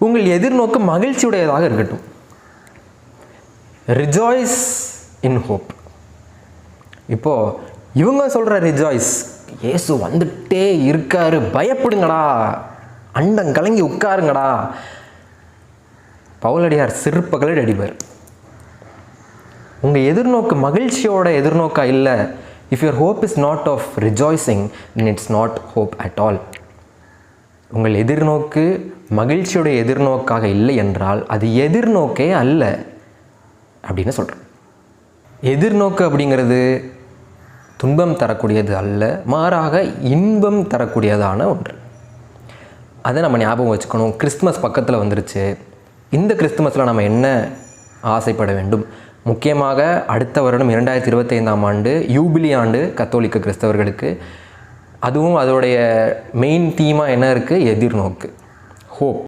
உங்கள் எதிர்நோக்கு மகிழ்ச்சியுடையதாக இருக்கட்டும். ரிஜாய்ஸ் இன் ஹோப் இப்போது இவங்க சொல்கிற ரிஜாய்ஸ் ஏசு வந்துட்டே இருக்காரு. பயப்படுங்கடா. அண்டம் கலங்கி உட்காருங்கடா. பவுலடியார் சிறுப்பகலடி அடிப்பார் உங்கள் எதிர்நோக்கு மகிழ்ச்சியோட எதிர்நோக்கா இல்லை? If your hope is not of rejoicing it's not hope at all உங்கள் எதிர்நோக்கு மகிழ்ச்சியுடைய எதிர்நோக்காக இல்லை என்றால் அது எதிர்நோக்கே அல்ல அப்படின்னு சொல்கிறேன் எதிர்நோக்கு அப்படிங்கிறது துன்பம் தரக்கூடியது அல்ல மாறாக இன்பம் தரக்கூடியதான ஒன்று. அதை நம்ம ஞாபகம் வச்சுக்கணும். கிறிஸ்துமஸ் பக்கத்தில் வந்துருச்சு. இந்த கிறிஸ்துமஸில் நம்ம என்ன ஆசைப்பட வேண்டும்? முக்கியமாக அடுத்த வருடம் இரண்டாயிரத்தி இருபத்தைந்தாம் ஆண்டு யூபிலி ஆண்டு கத்தோலிக்க கிறிஸ்தவர்களுக்கு அதுவும் அதோடைய மெயின் தீமாக என்ன இருக்குது எதிர்நோக்கு ஹோப்